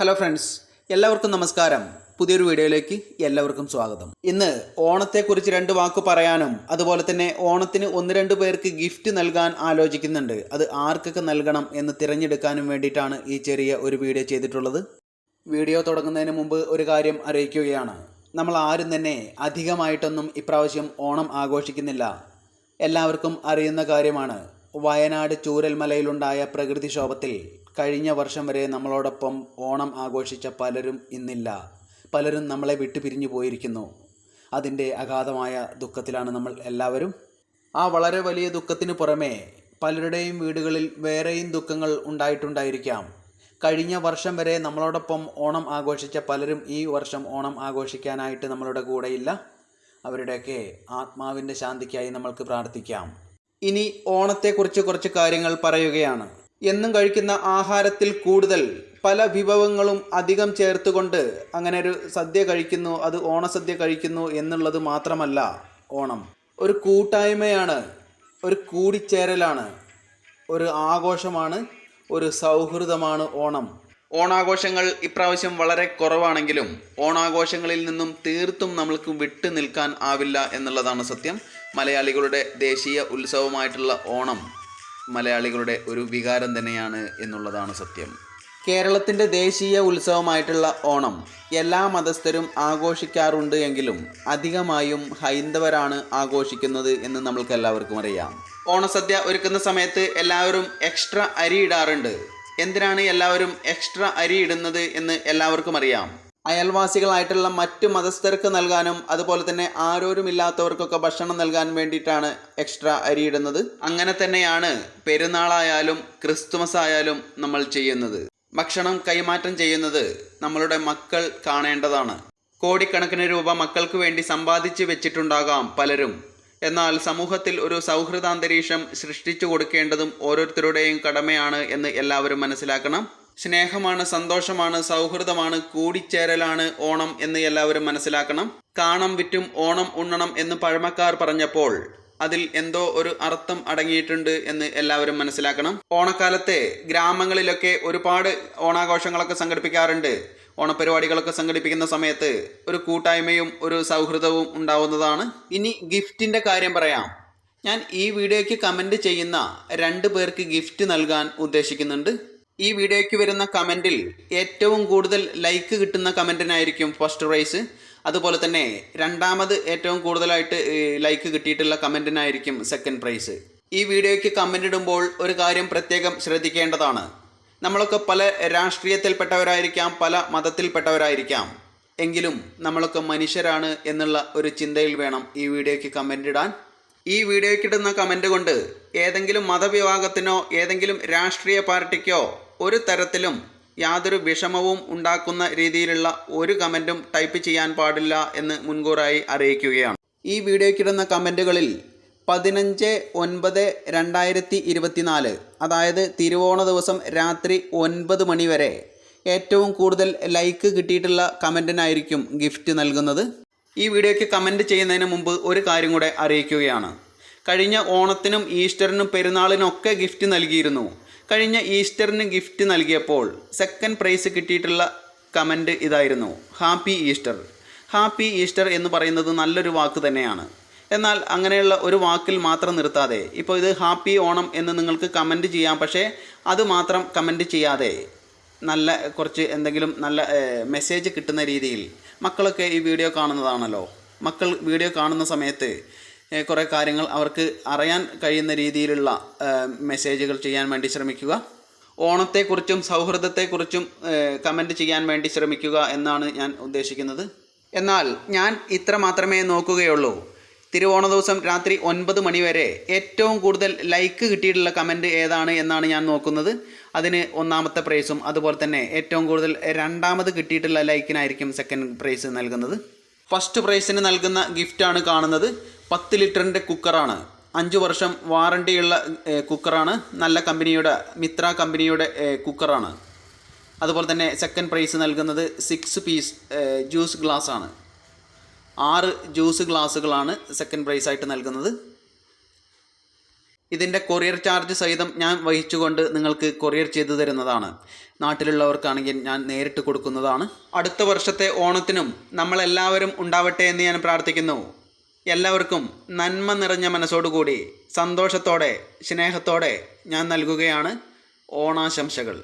Hello friends എല്ലാവർക്കും നമസ്കാരം. പുതിയൊരു വീഡിയോയിലേക്ക് എല്ലാവർക്കും സ്വാഗതം. ഇന്ന് ഓണത്തെക്കുറിച്ച് രണ്ട് വാക്ക് പറയാനും അതുപോലെ തന്നെ ഓണത്തിന് ഒന്ന് രണ്ട് പേർക്ക് ഗിഫ്റ്റ് നൽകാൻ ആലോചിക്കുന്നുണ്ട്. അത് ആർക്കൊക്കെ നൽകണം എന്ന് തിരഞ്ഞെടുക്കാനും വേണ്ടിയിട്ടാണ് ഈ ചെറിയ ഒരു വീഡിയോ ചെയ്തിട്ടുള്ളത്. വീഡിയോ തുടങ്ങുന്നതിന് മുമ്പ് ഒരു കാര്യം അറിയിക്കുകയാണ്. നമ്മൾ ആരും തന്നെ അധികമായിട്ടൊന്നും ഇപ്രാവശ്യം ഓണം ആഘോഷിക്കുന്നില്ല. എല്ലാവർക്കും അറിയുന്ന കാര്യമാണ്. വയനാട് ചൂരൽമലയിലുണ്ടായ പ്രകൃതിക്ഷോഭത്തിൽ കഴിഞ്ഞ വർഷം വരെ നമ്മളോടൊപ്പം ഓണം ആഘോഷിച്ച പലരും ഇന്നില്ല. പലരും നമ്മളെ വിട്ടുപിരിഞ്ഞു പോയിരിക്കുന്നു. അതിന്റെ അഗാധമായ ദുഃഖത്തിലാണ് നമ്മൾ എല്ലാവരും. ആ വളരെ വലിയ ദുഃഖത്തിന് പുറമേ പലരുടെയും വീടുകളിൽ വേറെയും ദുഃഖങ്ങൾ ഉണ്ടായിട്ടുണ്ടായിരിക്കാം. കഴിഞ്ഞ വർഷം വരെ നമ്മളോടൊപ്പം ഓണം ആഘോഷിച്ച പലരും ഈ വർഷം ഓണം ആഘോഷിക്കാനായിട്ട് നമ്മളുടെ കൂടെയില്ല. അവരുടെയൊക്കെ ആത്മാവിന്റെ ശാന്തിക്കായി നമ്മൾക്ക് പ്രാർത്ഥിക്കാം. ഇനി ഓണത്തെക്കുറിച്ച് കുറച്ച് കാര്യങ്ങൾ പറയുകയാണ്. എന്നും കഴിക്കുന്ന ആഹാരത്തിൽ കൂടുതൽ പല വിഭവങ്ങളും അധികം ചേർത്തുകൊണ്ട് അങ്ങനെ ഒരു സദ്യ കഴിക്കുന്നു അത് ഓണസദ്യ കഴിക്കുന്നു എന്നുള്ളത് മാത്രമല്ല ഓണം. ഒരു കൂട്ടായ്മയാണ് ഒരു കൂടിച്ചേരലാണ് ഒരു ആഘോഷമാണ് ഒരു സൗഹൃദമാണ് ഓണം. ഓണാഘോഷങ്ങൾ ഇപ്രാവശ്യം വളരെ കുറവാണെങ്കിലും ഓണാഘോഷങ്ങളിൽ നിന്നും തീർത്തും നമ്മൾക്ക് വിട്ടു നിൽക്കാൻ ആവില്ല എന്നുള്ളതാണ് സത്യം. മലയാളികളുടെ ദേശീയ ഉത്സവമായിട്ടുള്ള ഓണം മലയാളികളുടെ ഒരു വികാരം തന്നെയാണ് എന്നുള്ളതാണ് സത്യം. കേരളത്തിന്റെ ദേശീയ ഉത്സവമായിട്ടുള്ള ഓണം എല്ലാ മതസ്ഥരും ആഘോഷിക്കാറുണ്ട് എങ്കിലും അധികമായും ഹൈന്ദവരാണ് ആഘോഷിക്കുന്നത് എന്ന് നമ്മൾക്ക് എല്ലാവർക്കും അറിയാം. ഓണസദ്യ ഒരുക്കുന്ന സമയത്ത് എല്ലാവരും എക്സ്ട്രാ അരി ഇടാറുണ്ട്. എന്തിനാണ് എല്ലാവരും എക്സ്ട്രാ അരി ഇടുന്നത് എന്ന് എല്ലാവർക്കും അറിയാം. അയൽവാസികളായിട്ടുള്ള മറ്റ് മതസ്ഥർക്ക് നൽകാനും അതുപോലെ തന്നെ ആരോരുമില്ലാത്തവർക്കൊക്കെ ഭക്ഷണം നൽകാൻ വേണ്ടിയിട്ടാണ് എക്സ്ട്രാ അരി ഇടുന്നത്. അങ്ങനെ തന്നെയാണ് പെരുന്നാളായാലും ക്രിസ്തുമസ് ആയാലും നമ്മൾ ചെയ്യുന്നത്. ഭക്ഷണം കൈമാറ്റം ചെയ്യുന്നത് നമ്മളുടെ മക്കൾ കാണേണ്ടതാണ്. കോടിക്കണക്കിന് രൂപ മക്കൾക്ക് വേണ്ടി സമ്പാദിച്ച് വെച്ചിട്ടുണ്ടാകാം പലരും. എന്നാൽ സമൂഹത്തിൽ ഒരു സൗഹൃദാന്തരീക്ഷം സൃഷ്ടിച്ചു കൊടുക്കേണ്ടതും ഓരോരുത്തരുടെയും കടമയാണ് എന്ന് എല്ലാവരും മനസ്സിലാക്കണം. സ്നേഹമാണ് സന്തോഷമാണ് സൗഹൃദമാണ് കൂടിച്ചേരലാണ് ഓണം എന്ന് എല്ലാവരും മനസ്സിലാക്കണം. കാണം വിറ്റും ഓണം ഉണ്ണണം എന്ന് പഴമക്കാർ പറഞ്ഞപ്പോൾ അതിൽ എന്തോ ഒരു അർത്ഥം അടങ്ങിയിട്ടുണ്ട് എന്ന് എല്ലാവരും മനസ്സിലാക്കണം. ഓണക്കാലത്തെ ഗ്രാമങ്ങളിലൊക്കെ ഒരുപാട് ഓണാഘോഷങ്ങളൊക്കെ സംഘടിപ്പിക്കാറുണ്ട്. ഓണപരിപാടികളൊക്കെ സംഘടിപ്പിക്കുന്ന സമയത്ത് ഒരു കൂട്ടായ്മയും ഒരു സൗഹൃദവും ഉണ്ടാവുന്നതാണ്. ഇനി ഗിഫ്റ്റിന്റെ കാര്യം പറയാം. ഞാൻ ഈ വീഡിയോയ്ക്ക് കമന്റ് ചെയ്യുന്ന രണ്ട് പേർക്ക് ഗിഫ്റ്റ് നൽകാൻ ഉദ്ദേശിക്കുന്നുണ്ട്. ഈ വീഡിയോയ്ക്ക് വരുന്ന കമന്റിൽ ഏറ്റവും കൂടുതൽ ലൈക്ക് കിട്ടുന്ന കമന്റിനായിരിക്കും ഫസ്റ്റ് പ്രൈസ്. അതുപോലെ തന്നെ രണ്ടാമത് ഏറ്റവും കൂടുതലായിട്ട് ലൈക്ക് കിട്ടിയിട്ടുള്ള കമന്റിനായിരിക്കും സെക്കൻഡ് പ്രൈസ് ഈ വീഡിയോയ്ക്ക് കമന്റ് ഇടുമ്പോൾ ഒരു കാര്യം പ്രത്യേകം ശ്രദ്ധിക്കേണ്ടതാണ്. നമ്മളൊക്കെ പല രാഷ്ട്രീയത്തിൽപ്പെട്ടവരായിരിക്കാം പല മതത്തിൽപ്പെട്ടവരായിരിക്കാം. എങ്കിലും നമ്മളൊക്കെ മനുഷ്യരാണ് എന്നുള്ള ഒരു ചിന്തയിൽ വേണം ഈ വീഡിയോയ്ക്ക് കമന്റ് ഇടാൻ. ഈ വീഡിയോയ്ക്ക് ഇടുന്ന കമന്റ് കൊണ്ട് ഏതെങ്കിലും മതവിഭാഗത്തിനോ ഏതെങ്കിലും രാഷ്ട്രീയ പാർട്ടിക്കോ ഒരു തരത്തിലും യാതൊരു വിഷമവും ഉണ്ടാക്കുന്ന രീതിയിലുള്ള ഒരു കമന്റും ടൈപ്പ് ചെയ്യാൻ പാടില്ല എന്ന് മുൻകൂറായി അറിയിക്കുകയാണ്. ഈ വീഡിയോയ്ക്കിടുന്ന കമന്റുകളിൽ പതിനഞ്ച് ഒൻപത് രണ്ടായിരത്തി ഇരുപത്തിനാല് അതായത് തിരുവോണ ദിവസം രാത്രി ഒൻപത് മണി വരെ ഏറ്റവും കൂടുതൽ ലൈക്ക് കിട്ടിയിട്ടുള്ള കമന്റിനായിരിക്കും ഗിഫ്റ്റ് നൽകുന്നത്. ഈ വീഡിയോയ്ക്ക് കമന്റ് ചെയ്യുന്നതിന് മുമ്പ് ഒരു കാര്യം കൂടെ അറിയിക്കുകയാണ്. കഴിഞ്ഞ ഓണത്തിനും ഈസ്റ്ററിനും പെരുന്നാളിനും ഒക്കെ ഗിഫ്റ്റ് നൽകിയിരുന്നു. കഴിഞ്ഞ ഈസ്റ്ററിന് ഗിഫ്റ്റ് നൽകിയപ്പോൾ സെക്കൻഡ് പ്രൈസ് കിട്ടിയിട്ടുള്ള കമന്റ് ഇതായിരുന്നു. ഹാപ്പി ഈസ്റ്റർ ഹാപ്പി ഈസ്റ്റർ എന്ന് പറയുന്നത് നല്ലൊരു വാക്ക് തന്നെയാണ്. എന്നാൽ അങ്ങനെയുള്ള ഒരു വാക്കിൽ മാത്രം നിർത്താതെ ഇപ്പോൾ ഇത് ഹാപ്പി ഓണം എന്ന് നിങ്ങൾക്ക് കമന്റ് ചെയ്യാം പക്ഷേ അത് മാത്രം കമന്റ് ചെയ്യാതെ നല്ല കുറച്ച് എന്തെങ്കിലും നല്ല മെസ്സേജ് കിട്ടുന്ന രീതിയിൽ മക്കളൊക്കെ ഈ വീഡിയോ കാണുന്നതാണല്ലോ. മക്കൾ വീഡിയോ കാണുന്ന സമയത്ത് കുറേ കാര്യങ്ങൾ അവർക്ക് അറിയാൻ കഴിയുന്ന രീതിയിലുള്ള മെസ്സേജുകൾ ചെയ്യാൻ വേണ്ടി ശ്രമിക്കുക. ഓണത്തെക്കുറിച്ചും സൗഹൃദത്തെക്കുറിച്ചും കമന്റ് ചെയ്യാൻ വേണ്ടി ശ്രമിക്കുക എന്നാണ് ഞാൻ ഉദ്ദേശിക്കുന്നത്. എന്നാൽ ഞാൻ ഇത്ര മാത്രമേ നോക്കുകയുള്ളൂ. തിരുവോണ ദിവസം രാത്രി ഒൻപത് മണിവരെ ഏറ്റവും കൂടുതൽ ലൈക്ക് കിട്ടിയിട്ടുള്ള കമന്റ് ഏതാണ് എന്നാണ് ഞാൻ നോക്കുന്നത്. അതിന് ഒന്നാമത്തെ പ്രൈസും അതുപോലെ തന്നെ ഏറ്റവും കൂടുതൽ രണ്ടാമത് കിട്ടിയിട്ടുള്ള ലൈക്കിനായിരിക്കും സെക്കൻഡ് പ്രൈസ് നൽകുന്നത്. ഫസ്റ്റ് പ്രൈസിന് നൽകുന്ന ഗിഫ്റ്റാണ് കാണുന്നത്. പത്ത് ലിറ്ററിന്റെ കുക്കറാണ്. അഞ്ച് വർഷം വാറണ്ടിയുള്ള കുക്കറാണ്. നല്ല കമ്പനിയുടെ മിത്ര കമ്പനിയുടെ കുക്കറാണ്. അതുപോലെ തന്നെ സെക്കൻഡ് പ്രൈസ് നൽകുന്നത് സിക്സ് പീസ് ജ്യൂസ് ഗ്ലാസ് ആണ്. ആറ് ജ്യൂസ് ഗ്ലാസ്സുകളാണ് സെക്കൻഡ് പ്രൈസ് ആയിട്ട് നൽകുന്നത്. ഇതിന്റെ കൊറിയർ ചാർജ് സഹിതം ഞാൻ വഹിച്ചുകൊണ്ട് നിങ്ങൾക്ക് കൊറിയർ ചെയ്തു തരുന്നതാണ്. നാട്ടിലുള്ളവർക്കാണെങ്കിൽ ഞാൻ നേരിട്ട് കൊടുക്കുന്നതാണ്. അടുത്ത വർഷത്തെ ഓണത്തിനും നമ്മളെല്ലാവരും ഉണ്ടാവട്ടെ എന്ന് ഞാൻ പ്രാർത്ഥിക്കുന്നു. എല്ലാവർക്കും നന്മ നിറഞ്ഞ മനസ്സോടുകൂടി സന്തോഷത്തോടെ സ്നേഹത്തോടെ ഞാൻ നൽകുകയാണ് ഓണാശംസകൾ.